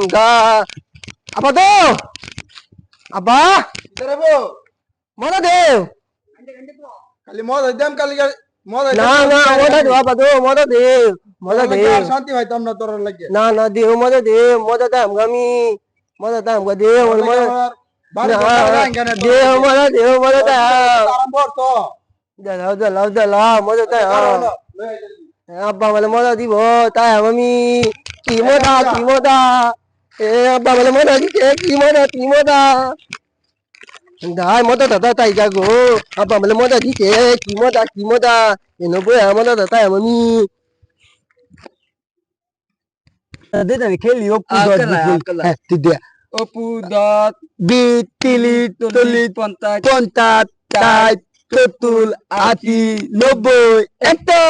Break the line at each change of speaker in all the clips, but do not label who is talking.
আমগা আবা দো আবা মনে দেও
খালি মদ হইতাম কালি মদ
না না দেও আবা দো দেও দেও
শান্তি পাইতাম না তোর লাগে।
না না দেও দেও দাম গামি দাম গা দেও দেও দেও দাম দাও দাও দাও মনে দাও আব্বা বলে মজা দিব তাই আমি। কি মজা কি মজা এ আব্বা বলে মজা দিতে কি মজা কি মজা দাই মজা দাদা তাই যা গো মজা দিতে কি মজা কি মজা এ নবই মজা দাদা তাই আমি দে খেলি. তুই দে।
Opu dot
বিতিলি
tulit
তুলি
kontak
পঞ্চাশ ষাট সত্তর আশি নব্বই একশো।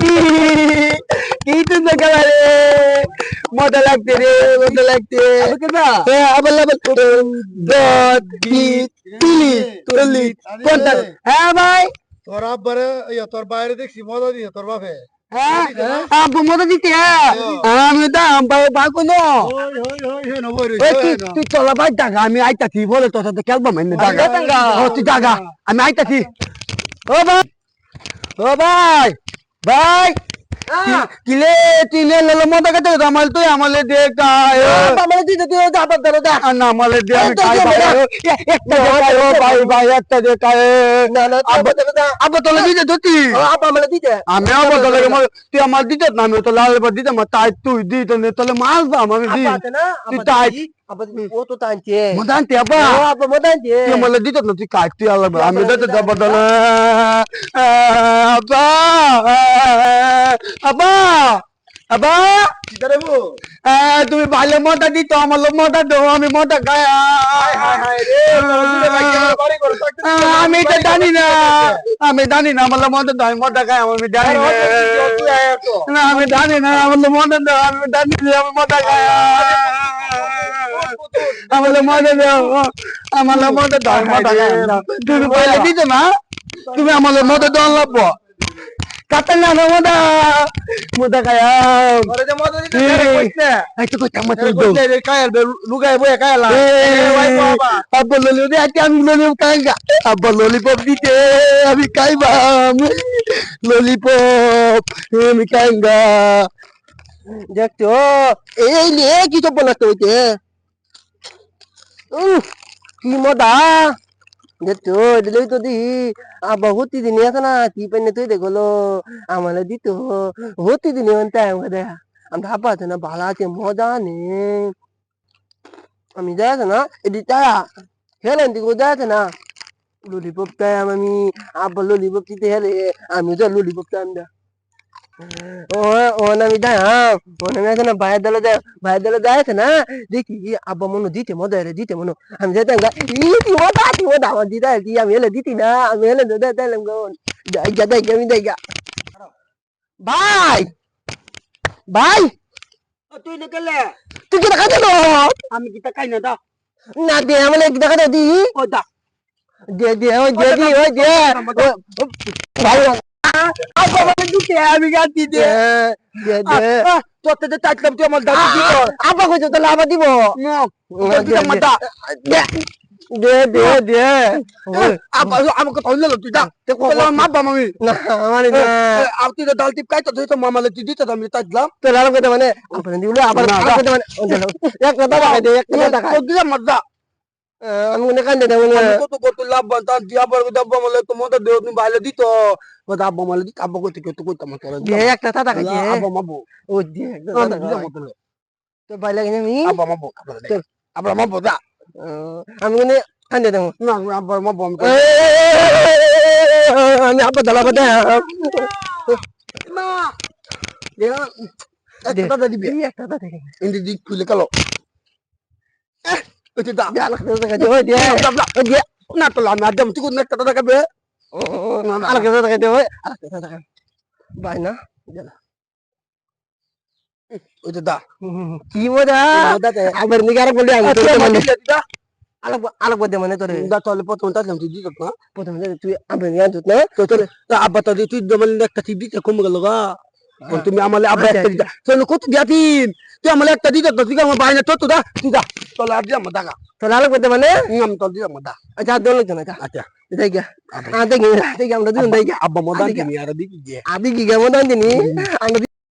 কি সুন্দর খেলা মজা লাগছে রে মজা লাগছে। হ্যাঁ, হ্যাঁ ভাই।
তোর আব্বারে ইয়া তোর বাইরে দেখছি মদ দিয়ে তোর বাপে।
হ্যাঁ মজা দিতে আমি দাম ভাই ভাই কোনো
ওই ওই ওই হে নবই রে
ওই তুই চলা ভাই আমি আইতাছি বলে তোর সাথে খেলব মানে তুই আমি আইতাছি। ও ভাই। ও ভাই। ভাই। কি- কিলে তুই নে ললো মদা কাতে আমাল তুই আমালে দে কায় আমালে দিতে তুই যা বাদ দে যা না আমালে দে আমি
এই তো
কাই
দে,
ভাই
দে।
একটা দে কাই ও ভাই ভাই একটা দে কায় না না আব্বা আব্বা তোলে দিতে তো তুই আব্বা আমালে দিতে আমি আব্বা তোলে তুই আমার দিতে না আমি তোলে আলে দিতে মা তাই তুই দিতে নে তোলে মাল বা আমি দি তুই তাই
তো
তে
মদানছে
তুই আমালে দিতে না তুই কাই তুই আলে আমি আব্বা আব্বা
কিদারে বো
আহ, তুমি ভালো মজা দিত আমার দেবো আমি
হায় হায় থাকতে
আহ, আমি তো জানি না আমি জানি না আমার মজা দাও আমি মজা খাই আমি জানি না
তুই আয় তো
না আমি জানি না আমার মজা দাও আমি জানি না আমি মজা খাই আমার মজা দাও আমার মজা দাও আমি মজা খাই তুমি বলে দিত না তুমি আমার মজা দাও লাগবো না না মজা মজা
যে দিতে কইছে কইছে কায়াল বে বয়ে কায়ালা
আমি আব্বা ললিপপ দিতে আমি খাইবাম ললিপপ আমি খাইগা দেখছ এই নিয়ে কি সব বানাতে হইতে কি মজা। দেখছ দিলেই তো দি। আব্বা হতি দিন আছে না, কি পেনে তুই দেখল? আমালে দিত। হতি দিন টাইম দেখা আমরা আব্বা আছে না, ভালো আছে, মজা নেই আমি যাই আছে না এদিকে হেলেন দিকে যাই আছে না। ললিপপ টাইম আমি আব্বা ললিপপ দিতে হেলে আমি যা ললিপপ টাইম দা ও ও না আমি হ্যাঁ ও না আমি আছে না ভাইয়ের দলে যাই ভাইয়ের দলে আছে না দেখি আব্বা মনে দিতে মজা রে দিতে মনে আমি যাইতাম গা ই কি মজা কি মজা আমার দিদা কি আমি হেলে দিতি না আমি হেলে দাদা তাইলাম গা যাই যা যাই আমি যাই গা ভাই ভাই
তুই না গেলে
তুই কি দেখা দিল
আমি কি না দা
না দে আমলে দেখা দে দি
ও দা
দে দে ওই দে দি দে ও- ও- ভাই
আব্বা মানে দুকে আমি গাতি দে
দে দে
তোর তো চাইলাম তুই আমার দাদু দিব
আপা কইছো তাহলে আবার দিব দে
দে
দে
আব্বা আমাকে ধরলে তুই দা তাহলে আমার মাপবা আমি
না মানে না
আর তুই তো ডাল টিপ খাইতো তুই তো মামালে তুই দিতে আমি চাইলাম
তোর আলো কথা মানে আপনি দিলে আবার কথা মানে এক কথা দে এক কথা
দা
আমি মনে কান্দে দেব না
আমি কত কত লাভ বান্তা দিয়া পর দাব্বা মালে তো মত দেও তুমি বাইলে দিত কথা আব্বা মালে দিত আব্বা কইতে কত কইতাম তোর
দে একটা টাকা খাইছে
আব্বা মাবো
ও দে একটা
আমি আব্বা
মনে
দেয়া তুই
মানে বদে মানে তোরে
দা প্রথম তুই দিত না
প্রথমে তুই নিয়ে না
তো তোর আব্বা তো তুই দমাল একটা টিভি কম গেল গা তুমি আমালে আব্বা একটা দিতা তাহলে কত দিয়াতিন তুই আমার একটা দিতে তো তুই আমার বাইরে তো দা তুই যা তোর আর দিয়ে আমার দাগা।
তো লাল করতে মানে
আমি তোর দিয়ে আমার দা।
আচ্ছা দোন লোকজন আচ্ছা।
আচ্ছা
দেখ আ দেখি দেখি আমরা দুজন দেখি
আব্বা মদান তুমি আর দিকে
আদি কি কেমন দিনি আমরা